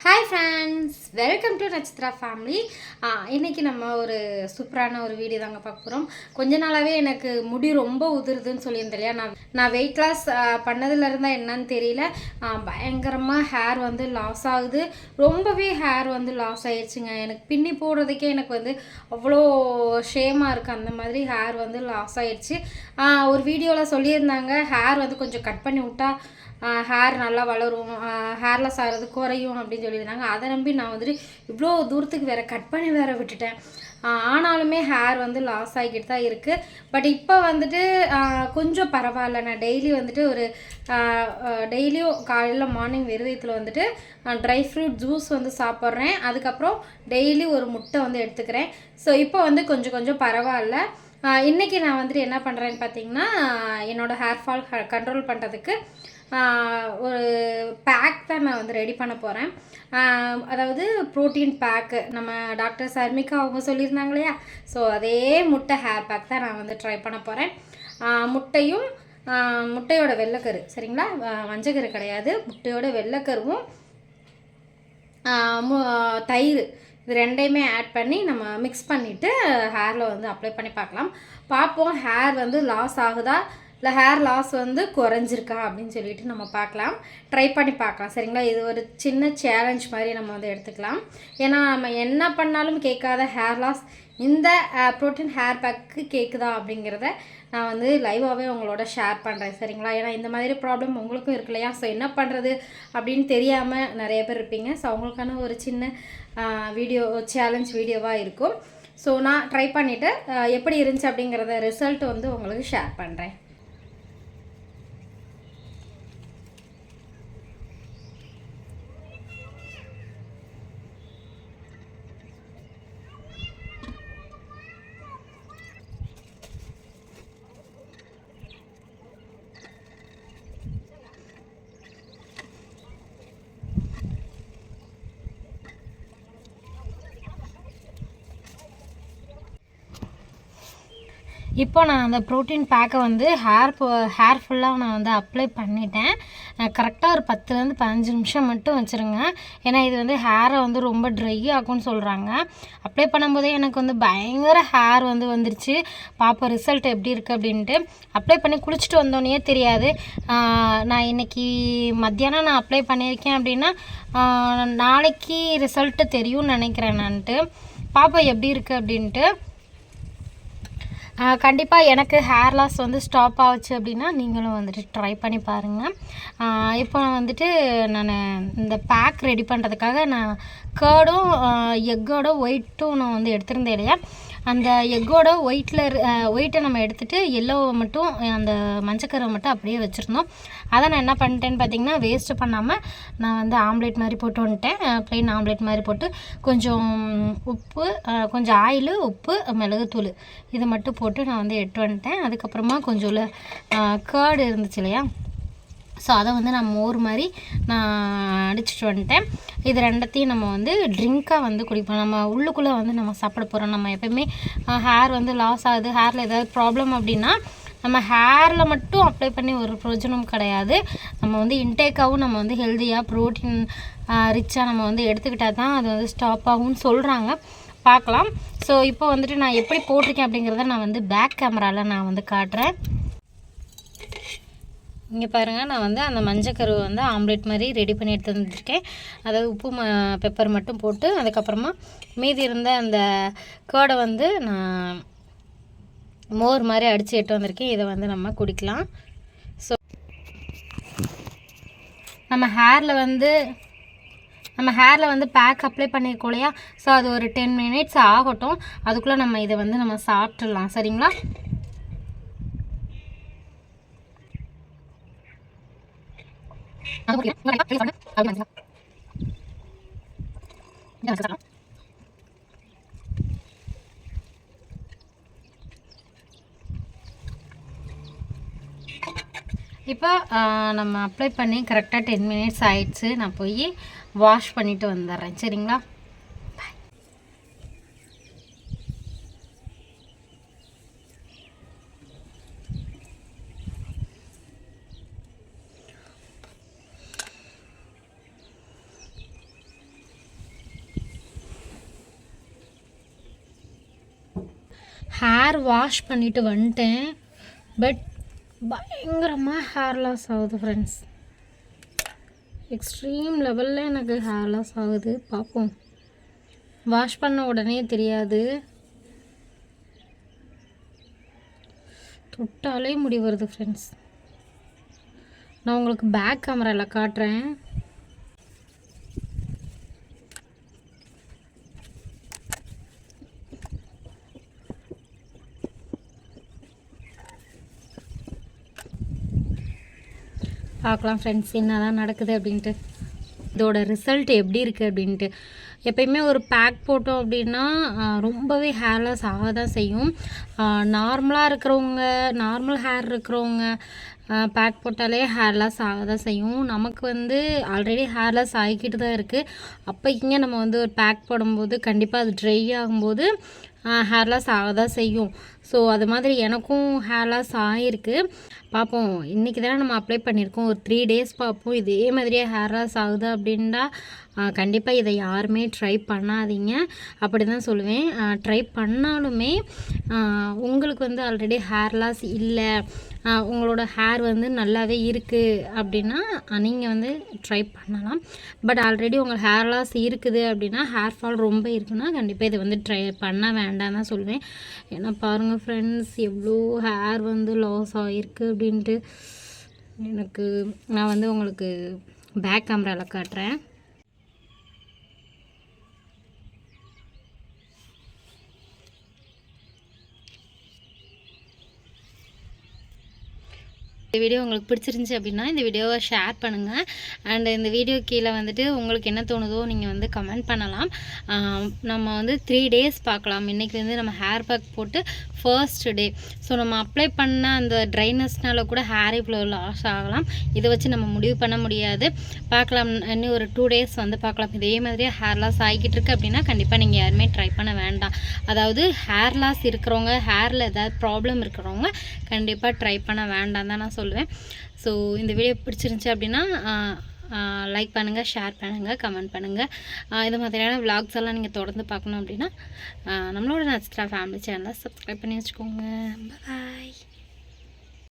Hi friends welcome to Natchathira family இன்றைக்கி நம்ம ஒரு சூப்பரான ஒரு வீடியோ தாங்க பார்க்க போகிறோம் கொஞ்ச நாளாகவே எனக்கு முடி ரொம்ப உதிருதுன்னு சொல்லியிருந்தேன் இல்லையா? நான் நான் வெயிட் லாஸ் பண்ணதுலேருந்தால் என்னன்னு தெரியல. பயங்கரமாக ஹேர் வந்து லாஸ் ஆகுது. ரொம்பவே ஹேர் வந்து லாஸ் ஆயிடுச்சுங்க எனக்கு பின்னி போடுறதுக்கே எனக்கு வந்து அவ்வளோ ஷேமாக இருக்குது அந்த மாதிரி ஹேர் வந்து லாஸ் ஆயிடுச்சு ஒரு வீடியோவில் சொல்லியிருந்தாங்க ஹேர் வந்து கொஞ்சம் கட் பண்ணி விட்டால் ஹேர் நல்லா வளரும். ஹேர்லெஸ் ஆகிறது குறையும் அப்படின்னு சொல்லியிருந்தாங்க. அதை நம்பி நான் வந்துட்டு இவ்வளோ தூரத்துக்கு வேறு கட் பண்ணி வேறு விட்டுட்டேன். ஆனாலுமே ஹேர் வந்து லாஸ் ஆகிக்கிட்டு தான் இருக்குது பட் இப்போ வந்துட்டு கொஞ்சம் பரவாயில்ல. நான் டெய்லி வந்துட்டு ஒரு டெய்லியும் காலையில் மார்னிங் விரதத்தில் வந்துட்டு ட்ரை ஃப்ரூட் ஜூஸ் வந்து சாப்பிட்றேன். அதுக்கப்புறம் டெய்லி ஒரு முட்டை வந்து எடுத்துக்கிறேன். ஸோ இப்போ வந்து கொஞ்சம் கொஞ்சம் பரவாயில்ல. இன்றைக்கி நான் வந்துட்டு என்ன பண்ணுறேன்னு பார்த்தீங்கன்னா என்னோடய ஹேர் ஃபால் கண்ட்ரோல் பண்ணுறதுக்கு ஒரு பேக் தான் நான் வந்து ரெடி பண்ண போகிறேன் அதாவது ப்ரோட்டீன் பேக்கு நம்ம டாக்டர் சர்மிகா அவங்க சொல்லியிருந்தாங்க இல்லையா ஸோ அதே முட்டை ஹேர் பேக் தான் நான் வந்து ட்ரை பண்ண போகிறேன் முட்டையும் முட்டையோட வெள்ளைக்கரு. சரிங்களா? மஞ்சக்கரு கிடையாது. முட்டையோட வெள்ளைக்கருவும் தயிர். இது ரெண்டையுமே ஆட் பண்ணி நம்ம மிக்ஸ் பண்ணிவிட்டு ஹேரில் வந்து அப்ளை பண்ணி பார்க்கலாம். பார்ப்போம் ஹேர் வந்து லாஸ் ஆகுதா? இல்லை ஹேர் லாஸ் வந்து குறைஞ்சிருக்கா அப்படின்னு சொல்லிட்டு நம்ம பார்க்கலாம். ட்ரை பண்ணி பார்க்கலாம். சரிங்களா? இது ஒரு சின்ன சேலஞ்ச் மாதிரி நம்ம வந்து எடுத்துக்கலாம். ஏன்னா நம்ம என்ன பண்ணாலும் கேட்காத ஹேர் லாஸ் இந்த ப்ரோட்டீன் ஹேர் பேக்கு கேட்குதா அப்படிங்கிறத நான் வந்து லைவாகவே உங்களோட ஷேர் பண்ணுறேன் சரிங்களா? ஏன்னா இந்த மாதிரி ப்ராப்ளம் உங்களுக்கும் இருக்கு இல்லையா? ஸோ என்ன பண்ணுறது அப்படின்னு தெரியாமல் நிறைய பேர் இருப்பீங்க. ஸோ அவங்களுக்கான ஒரு சின்ன வீடியோ சேலஞ்ச் வீடியோவாக இருக்கும். ஸோ நான் ட்ரை பண்ணிவிட்டு எப்படி இருந்துச்சு அப்படிங்கிறத ரிசல்ட் வந்து உங்களுக்கு ஷேர் பண்ணுறேன் இப்போ நான் அந்த ப்ரோட்டீன் பேக்கை வந்து ஹேர் ஹேர் ஃபுல்லாக நான் வந்து அப்ளை பண்ணிட்டேன். கரெக்டாக ஒரு பத்துலேருந்து பதினஞ்சு நிமிஷம் மட்டும் வச்சுருங்க. ஏன்னா இது வந்து ஹேரை வந்து ரொம்ப ட்ரை ஆகும்னு சொல்கிறாங்க அப்ளை பண்ணும்போதே எனக்கு வந்து பயங்கர ஹேர் வந்து வந்துருச்சு. பார்ப்போம் ரிசல்ட் எப்படி இருக்குது அப்படின்ட்டு. அப்ளை பண்ணி குளிச்சுட்டு வந்தோடனே தெரியாது. நான் இன்னைக்கு மத்தியானம் நான் அப்ளை பண்ணியிருக்கேன் அப்படின்னா நாளைக்கு ரிசல்ட்டு தெரியும்னு நினைக்கிறேன் நான்ட்டு. பாப்பா எப்படி இருக்குது அப்படின்ட்டு. கண்டிப்பாக எனக்கு ஹேர் லாஸ் வந்து ஸ்டாப் ஆச்சு அப்படின்னா நீங்களும் வந்துட்டு ட்ரை பண்ணி பாருங்கள் இப்போ நான் வந்துட்டு நான் இந்த பேக் ரெடி பண்ணுறதுக்காக நான் கேர்டும் எக்கோட ஒயிட்டும் நான் வந்து எடுத்திருந்தேன் இல்லையா? அந்த எக்கோட ஒயிட்டில் ஒயிட்டை நம்ம எடுத்துகிட்டு எல்லோவை மட்டும் அந்த மஞ்சக்கரை மட்டும் அப்படியே வச்சுருந்தோம். அதை நான் என்ன பண்ணிட்டேன்னு பார்த்தீங்கன்னா வேஸ்ட்டு பண்ணாமல் நான் வந்து ஆம்லேட் மாதிரி போட்டு வந்துட்டேன். ப்ளெயின் ஆம்லேட் மாதிரி போட்டு கொஞ்சம் உப்பு கொஞ்சம் ஆயில் உப்பு மிளகுத்தூள் இதை மட்டும் போட்டு நான் வந்து எட்டு வந்துட்டேன். அதுக்கப்புறமா கொஞ்சம் கேர்டு இருந்துச்சு இல்லையா? ஸோ அதை வந்து நான் மோர் மாதிரி நான் அடிச்சிட்டு வந்துட்டேன். இது ரெண்டத்தையும் நம்ம வந்து ட்ரிங்க்காக வந்து குடிப்போம். நம்ம உள்ளுக்குள்ளே வந்து நம்ம சாப்பிட போகிறோம் நம்ம எப்பயுமே ஹேர் வந்து லாஸ் ஆகுது. ஹேரில் ஏதாவது ப்ராப்ளம் அப்படின்னா நம்ம ஹேரில் மட்டும் அப்ளை பண்ணி ஒரு பிரயோஜனம் கிடையாது. நம்ம வந்து இன்டேக்காகவும் நம்ம வந்து ஹெல்த்தியாக ப்ரோட்டீன் ரிச்சாக நம்ம வந்து எடுத்துக்கிட்டால் தான் அது வந்து ஸ்டாப் ஆகும்னு சொல்கிறாங்க பார்க்கலாம். ஸோ இப்போ வந்துட்டு நான் எப்படி போட்டிருக்கேன் அப்படிங்கிறத நான் வந்து பேக் கேமராவில் நான் வந்து காட்டுறேன். இங்கே பாருங்கள் நான் வந்து அந்த மஞ்சக்கருவை வந்து ஆம்லேட் மாதிரி ரெடி பண்ணி எடுத்து வந்துருக்கேன். அதாவது உப்பு ம பெப்பர் மட்டும் போட்டு அதுக்கப்புறமா மீதி இருந்த அந்த கேடை வந்து நான் மோர் மாதிரி அடித்து எட்டு வந்திருக்கேன். இதை வந்து நம்ம குடிக்கலாம். ஸோ நம்ம ஹேரில் வந்து நம்ம ஹேரில் வந்து பேக் அப்ளை பண்ணியிருக்கோம் இல்லையா? ஸோ அது ஒரு டென் மினிட்ஸ் ஆகட்டும். அதுக்குள்ளே நம்ம இதை வந்து நம்ம சாப்பிட்றலாம் சரிங்களா? இப்போ ஆஹ், நம்ம அப்ளை பண்ணி கரெக்டாக டென் மினிட்ஸ் ஆயிடுச்சு. நான் போய் வாஷ் பண்ணிட்டு வந்துடுறேன். சரிங்களா? ஹேர் வாஷ் பண்ணிவிட்டு வந்துட்டேன். பட் பயங்கரமாக ஹேர் லாஸ் ஆகுது ஃப்ரெண்ட்ஸ் எக்ஸ்ட்ரீம் லெவலில் எனக்கு ஹேர் லாஸ் ஆகுது. பார்ப்போம் வாஷ் பண்ண உடனே தெரியாது. தொட்டாலே முடி வருது ஃப்ரெண்ட்ஸ் நான் உங்களுக்கு பேக் கேமராவில் காட்டுறேன். பார்க்கலாம் ஃப்ரெண்ட்ஸ் என்ன தான் நடக்குது அப்படின்ட்டு. இதோட ரிசல்ட் எப்படி இருக்குது அப்படின்ட்டு. எப்பயுமே ஒரு பேக் போட்டோம் அப்படின்னா ரொம்பவே ஹேர்லாஸ் ஆக தான் செய்யும் நார்மலாக இருக்கிறவங்க நார்மல் ஹேர் இருக்கிறவங்க பேக் போட்டாலே ஹேர்லாஸ் ஆக தான் செய்யும். நமக்கு வந்து ஆல்ரெடி ஹேர்லாஸ் ஆகிக்கிட்டு தான் இருக்குது அப்போ இங்கே நம்ம வந்து ஒரு பேக் போடும்போது கண்டிப்பாக அது ட்ரை ஆகும்போது ஹேர்லாஸ் ஆக தான் செய்யும். ஸோ அது மாதிரி எனக்கும் ஹேர் லாஸ் ஆகிருக்கு பார்ப்போம் இன்றைக்கி தானே நம்ம அப்ளை பண்ணியிருக்கோம். ஒரு த்ரீ டேஸ் பார்ப்போம் இதே மாதிரியே ஹேர் லாஸ் ஆகுது அப்படின்னா கண்டிப்பாக இதை யாருமே ட்ரை பண்ணாதீங்க. அப்படி தான் சொல்லுவேன் ட்ரை பண்ணாலுமே உங்களுக்கு வந்து ஆல்ரெடி ஹேர் லாஸ் இல்லை. உங்களோட ஹேர் வந்து நல்லாவே இருக்குது அப்படின்னா நீங்கள் வந்து ட்ரை பண்ணலாம். பட் ஆல்ரெடி உங்கள் ஹேர் லாஸ் இருக்குது அப்படின்னா ஹேர் ஃபால் ரொம்ப இருக்குன்னா கண்டிப்பாக இதை வந்து ட்ரை பண்ண வேண்டாம் தான் சொல்லுவேன். ஏன்னா பாருங்கள் ஃப்ரெண்ட்ஸ் எவ்வளோ ஹேர் வந்து லாஸ் ஆகிருக்கு அப்படின்ட்டு எனக்கு நான் வந்து உங்களுக்கு பேக் கேமராவில் காட்டுறேன். இந்த வீடியோ உங்களுக்கு பிடிச்சிருந்துச்சி அப்படின்னா இந்த வீடியோவை ஷேர் பண்ணுங்கள் அண்ட் இந்த வீடியோ கீழே வந்துட்டு உங்களுக்கு என்ன தோணுதோ நீங்கள் வந்து கமெண்ட் பண்ணலாம். நம்ம வந்து த்ரீ டேஸ் பார்க்கலாம். இன்றைக்கி வந்து நம்ம ஹேர் பேக் போட்டு ஃபர்ஸ்ட் டே ஸோ நம்ம அப்ளை பண்ண அந்த ட்ரைனஸ்னால கூட ஹேர் இவ்வளோ லாஸ் ஆகலாம். இதை வச்சு நம்ம முடிவு பண்ண முடியாது. பார்க்கலாம். இன்னும் ஒரு டூ டேஸ் வந்து பார்க்கலாம். இதே மாதிரியே ஹேர் லாஸ் ஆகிக்கிட்டு இருக்கு அப்படின்னா கண்டிப்பாக நீங்கள் யாருமே ட்ரை பண்ண வேண்டாம். அதாவது ஹேர் லாஸ் இருக்கிறவங்க ஹேரில் ஏதாவது ப்ராப்ளம் இருக்கிறவங்க கண்டிப்பாக ட்ரை பண்ண வேண்டாம் தான் நான் சொல்லுவேன். ஸோ இந்த வீடியோ பிடிச்சிருந்துச்சி அப்படின்னா லைக் பண்ணுங்கள் ஷேர் பண்ணுங்கள் கமெண்ட் பண்ணுங்கள் இது மாதிரியான விலாக்ஸ் எல்லாம் நீங்கள் தொடர்ந்து பார்க்கணும் அப்படின்னா நம்மளோட நட்ஸ்ட்ரா ஃபேமிலி சேனலை சப்ஸ்கிரைப் பண்ணி வச்சுக்கோங்க. பாய்